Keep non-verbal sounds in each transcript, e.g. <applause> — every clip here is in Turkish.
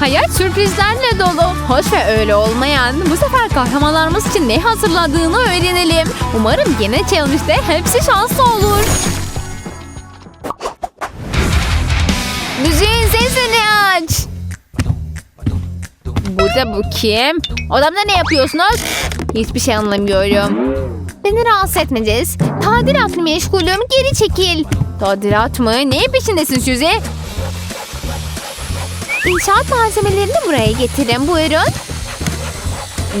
Hayat sürprizlerle dolu. Hoş ve öyle olmayan. Bu sefer kahramanlarımız için ne hazırladığını öğrenelim. Umarım yeni challenge'de hepsi şanslı olur. Müziğin sesini aç. Bu da bu kim? Odamda ne yapıyorsunuz? Hiçbir şey anlamıyorum. Beni rahatsız etmeyeceğiz. Tadilatla meşgulüm. Geri çekil. Tadilat mı? Neyin peşindesin Suzy? İnşaat malzemelerini buraya getirin. Buyurun.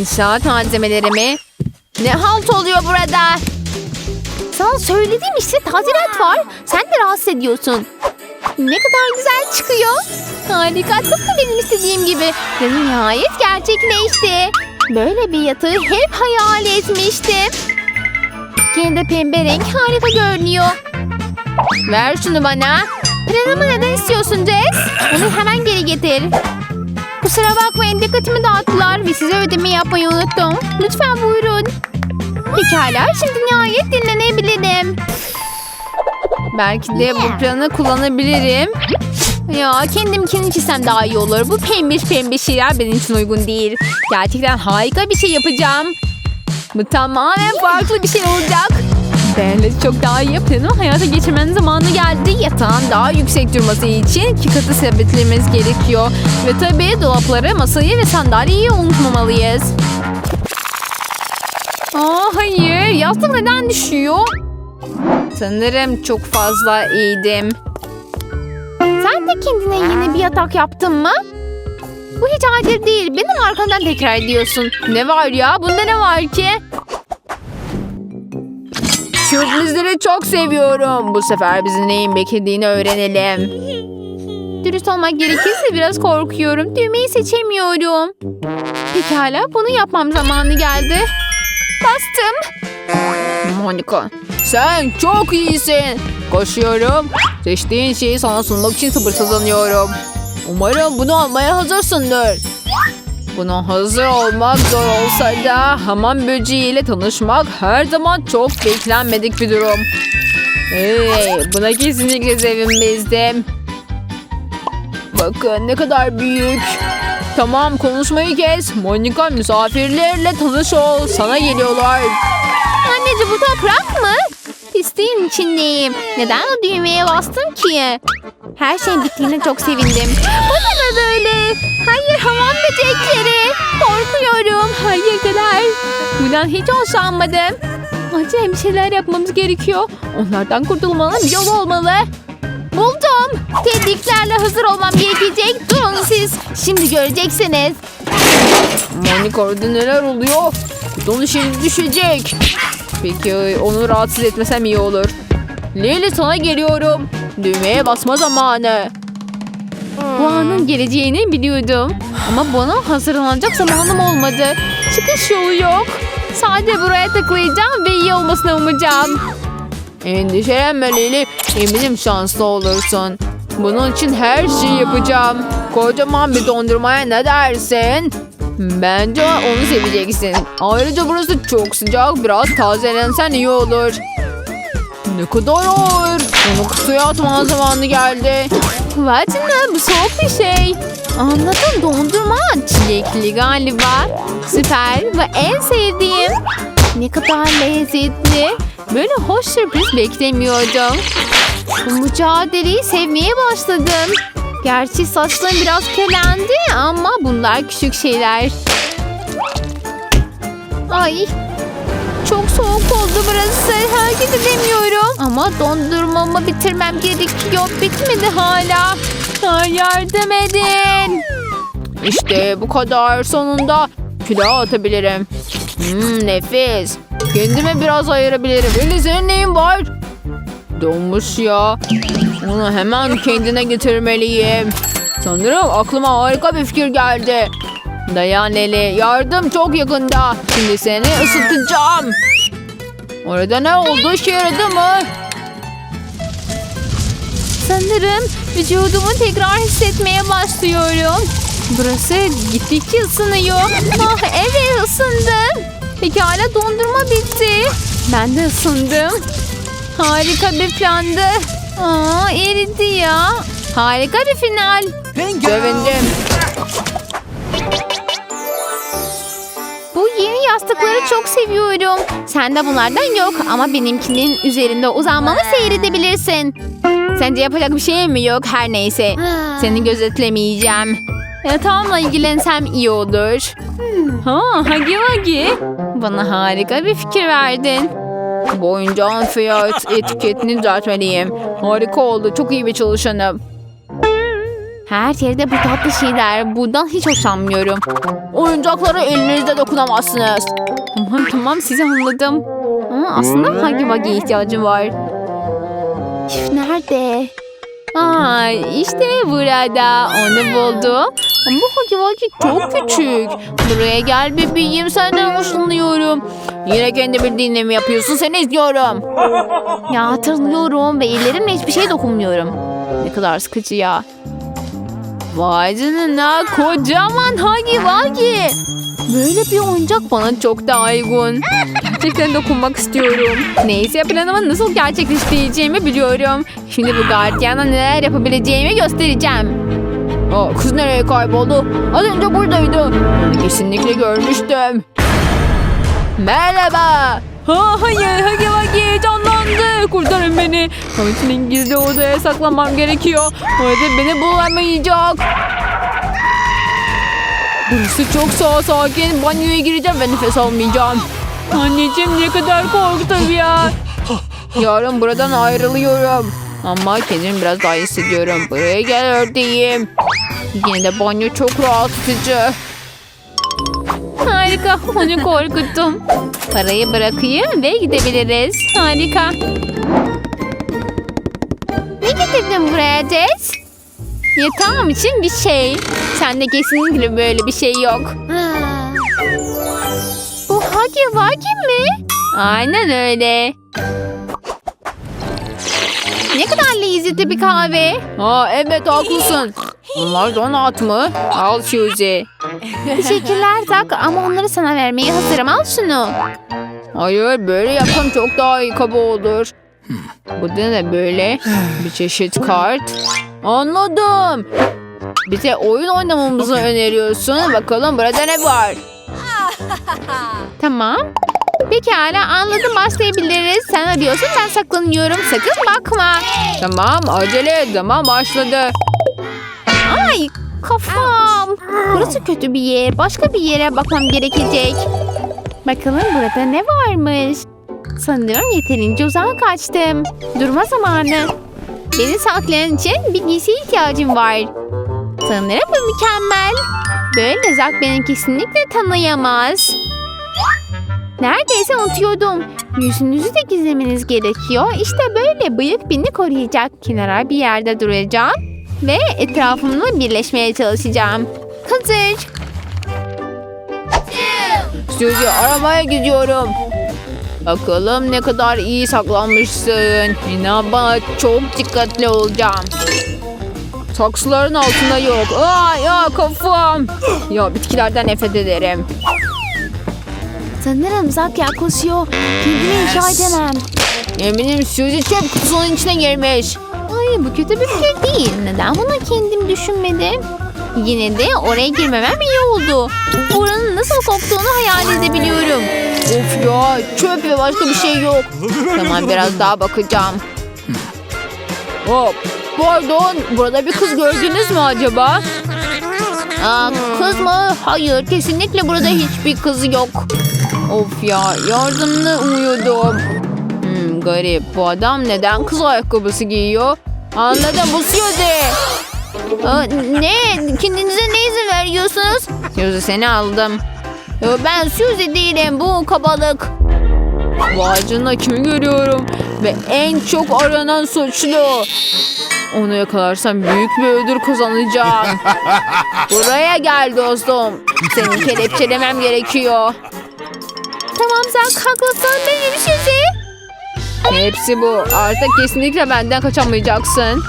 İnşaat malzemeleri mi? Ne halt oluyor burada? Sana söylediğim işte tadilat var. Sen de rahatsız ediyorsun. Ne kadar güzel çıkıyor. Harika. Tıpkı benim istediğim gibi. Ve nihayet gerçekleşti. Böyle bir yatağı hep hayal etmiştim. Kendi pembe renk harika görünüyor. Ver şunu bana. Planımı neden istiyorsun Jess? Onu hemen geri getir. Kusura bakmayın dikkatimi dağıttılar ve size ödeme yapmayı unuttum. Lütfen buyurun. Pekala şimdi nihayet dinlenebilirim. Belki de bu planı kullanabilirim. Ya kendimkini çizsem daha iyi olur. Bu pembiş pembiş şeyler benim için uygun değil. Gerçekten harika bir şey yapacağım. Bu tamamen farklı bir şey olacak. Benle çok daha iyi planı hayata geçirmenin zamanı geldi. Yatağın daha yüksek durması için iki katı sabitlememiz gerekiyor. Ve tabii dolapları, masayı ve sandalyeyi unutmamalıyız. Aa hayır, yastık neden düşüyor? Sanırım çok fazla iyiydim. Sen de kendine yeni bir yatak yaptın mı? Bu hiç adil değil. Benim arkamdan tekrar ediyorsun. Ne var ya? Bunda ne var ki? Sürprizleri çok seviyorum. Bu sefer bizi neyin beklediğini öğrenelim. Dürüst olmak gerekirse biraz korkuyorum. Düğmeyi seçemiyorum. Pekala bunu yapmam zamanı geldi. Bastım. Monika sen çok iyisin. Koşuyorum. Seçtiğin şeyi sana sunmak için sabırsızlanıyorum. Umarım bunu almaya hazırsındır. Buna hazır olmak zor olsa da hamam böceğiyle tanışmak her zaman çok beklenmedik bir durum. Hey, buna kesinlikle sevinmezdim. Bakın ne kadar büyük. Tamam konuşmayı kes. Monika misafirlerle tanış ol. Sana geliyorlar. Anneciğim bu toprak mı? Pisliğin içindeyim. Neden o düğmeye bastım ki? Her şey bittiğine çok sevindim. Bu da böyle. Hayır hamam böcekleri. Korkuyorum. Hayır kadar. Bundan hiç hoşlanmadım. Acayip bir yapmamız gerekiyor. Onlardan kurtulmanın bir yolu olmalı. Buldum. Tebriklerle hazır olmam gerekecek. Durun siz. Şimdi göreceksiniz. Monika orada neler oluyor? Donu şimdi düşecek. Peki onu rahatsız etmesem iyi olur. Lili sana geliyorum. Düğmeye basma zamanı. Bu anın geleceğini biliyordum. Ama buna hazırlanacak zamanım olmadı. Çıkış yolu yok. Sadece buraya tıklayacağım ve iyi olmasını umacağım. Endişelenme Lili. Eminim şanslı olursun. Bunun için her şeyi yapacağım. Kocaman bir dondurmaya ne dersin? Bence onu seveceksin. Ayrıca burası çok sıcak. Biraz tazelensen iyi olur. Ne kadar ağır. Onu kutuya atma zamanı geldi. Vay canına bu soğuk bir şey. Anladım dondurma. Çilekli galiba. Süper ve en sevdiğim. Ne kadar lezzetli. Böyle hoş sürpriz beklemiyordum. Bu mücadeleyi sevmeye başladım. Gerçi saçlarım biraz kirlendi ama bunlar küçük şeyler. Ay çok soğuk oldu burası. Hareket edemiyorum. Ama dondurmamı bitirmem gerekiyor. Bitmedi hala. Ay, yardım edin. İşte bu kadar. Sonunda kilo atabilirim. Hmm, nefis. Kendime biraz ayırabilirim. Senin neyin var? Donmuş ya. Onu hemen kendine getirmeliyim. Sanırım aklıma harika bir fikir geldi. Dayan Leli. Yardım çok yakında. Şimdi seni ısıtacağım. Orada ne oldu? İşe yaradı mı? Sanırım vücudumu tekrar hissetmeye başlıyorum. Burası gittikçe ısınıyor. Ah evet ısındım. Pekala dondurma bitti. Ben de ısındım. Harika bir plandı. Aa eridi ya. Harika bir final. Sevindim. Bu yeni yastıkları çok seviyorum. Sen de bunlardan yok ama benimkinin üzerinde uzanmanı seyredebilirsin. Sence yapacak bir şey mi yok? Her neyse. Seni gözetlemeyeceğim. E, Yatağımla ilgilensem iyi olur. Ha, hagi hagi. Bana harika bir fikir verdin. Boyunca fiyat etiketini düzeltmeliyim. Harika oldu. Çok iyi bir çalışanım. Her yerde bu tatlı şeyler. Bundan hiç hoşlanmıyorum. Oyuncaklara elinizde dokunamazsınız. Tamam tamam sizi anladım. Ama aslında Hagi Vagi'ye ihtiyacım var. Üf, nerede? Aa, işte burada. Onu buldum. Ama Hagi Vagi çok küçük. Buraya gel bebeğim senden hoşlanıyorum. Yine kendi bildiğini mi yapıyorsun seni izliyorum. Ya hatırlıyorum ve ellerimle hiçbir şey dokunmuyorum. Ne kadar sıkıcı ya. Vay canına kocaman Hagi Vagi. Böyle bir oyuncak bana çok daha uygun. Gerçekten dokunmak istiyorum. Neyse planımı nasıl gerçekleştireceğimi biliyorum. Şimdi bu gardiyana neler yapabileceğimi göstereceğim. Aa, kız nereye kayboldu? Az önce buradaydı. Kesinlikle görmüştüm. Merhaba. Ha, hayır Hagi Vagi canlandı. Kurtarın beni. Hamit'in gizli odaya saklanmam gerekiyor. Orada beni bulamayacak. Burası çok sağ sakin. Banyoya gireceğim ve nefes almayacağım. Anneciğim ne kadar korktum ya. Yarın buradan ayrılıyorum. Ama kendimi biraz daha hissediyorum. Buraya gel ördeğim. Yine de banyo çok rahatlatıcı. Harika. Onu korkuttum. Parayı bırakayım ve gidebiliriz. Harika. Ne getirdin buraya Jess? Yatağım için bir şey. Sende kesinlikle böyle bir şey yok. Bu Hagi Vagi mi? Aynen öyle. Ne kadar lezzetli bir kahve. Aa evet haklısın. Bunlar donat mı? Al Suzy. <laughs> Teşekkürler Zak ama onları sana vermeye hazırım. Al şunu. Hayır böyle yapsam çok daha iyi kaba olur. Bu da ne böyle? Bir çeşit kart. Anladım. Bize oyun oynamamızı öneriyorsun. Bakalım burada ne var? <laughs> Tamam. Pekala anladım başlayabiliriz. Sen arıyorsun ben saklanıyorum. Sakın bakma. Tamam acele et zaman başladı. Ay kafam. Burası kötü bir yer. Başka bir yere bakmam gerekecek. Bakalım burada ne varmış. Sanırım yeterince uzağa kaçtım. Durma zamanı. Beni saklayan için bir giysiye ihtiyacım var. Sanırım bu mükemmel. Böyle Zak beni kesinlikle tanıyamaz. Neredeyse unutuyordum. Yüzünüzü de gizlemeniz gerekiyor. İşte böyle bıyık beni koruyacak. Kenara bir yerde duracağım. Ve etrafımla birleşmeye çalışacağım. Hazır. Suzy aramaya gidiyorum. Bakalım ne kadar iyi saklanmışsın. İnan bana çok dikkatli olacağım. Saksıların altında yok. Aa ya kafam. Ya bitkilerden nefret ederim. Sanırım Zak yaklaşıyor. Kendimi inşa edemem. Eminim Suzy çöp kutusunun içine girmiş. Ay bu kötü bir fikir değil. Neden bunu kendim düşünmedim? Yine de oraya girmemem iyi oldu. Buranın nasıl koktuğunu hayal edebiliyorum. Of ya çöp ve başka bir şey yok. Tamam biraz daha bakacağım. Hop. Pardon burada bir kız gördünüz mü acaba? Aa, kız mı? Hayır kesinlikle burada hiçbir kız yok. Of ya yardımını umuyordum. Hmm, garip bu adam neden kız ayakkabısı giyiyor? Anladım bu Suzy. Aa, ne? Kendinize ne izin veriyorsunuz? Suzy seni aldım. Yo, Ben Suzy değilim bu kabalık. Canına kimi görüyorum? Ve en çok aranan suçlu. Onu yakalarsam büyük bir ödül kazanacağım. <laughs> Buraya gel dostum. Seni kelepçelemem gerekiyor. Tamam Zak haklısın. Hepsi bu. Artık kesinlikle benden kaçamayacaksın.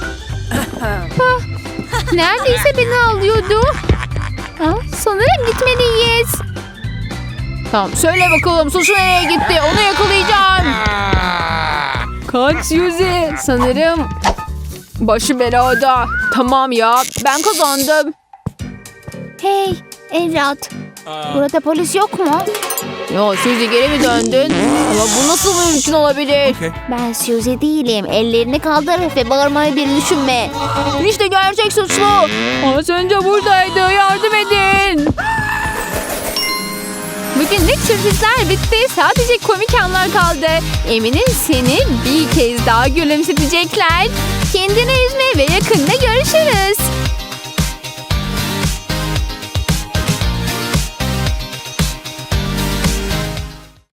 Neredeyse beni alıyordu. Ha, sanırım gitmeliyiz. Tamam söyle bakalım suçlu nereye gitti? Onu yakalayacağım. Kaç Suzy. Sanırım başı belada. Tamam ya ben kazandım. Hey evlat. Burada polis yok mu? Ya Suzy geri mi döndün? Ama bu nasıl mümkün olabilir? Ben Suzy değilim. Ellerini kaldır ve bağırmayı bir düşünme. İşte gerçek suçlu. Az önce buradaydı. Yardım edin. Bugünlük sürprizler bitti. Sadece komik anlar kaldı. Eminim seni bir kez daha gülümsetecekler. Kendini üzme ve yakında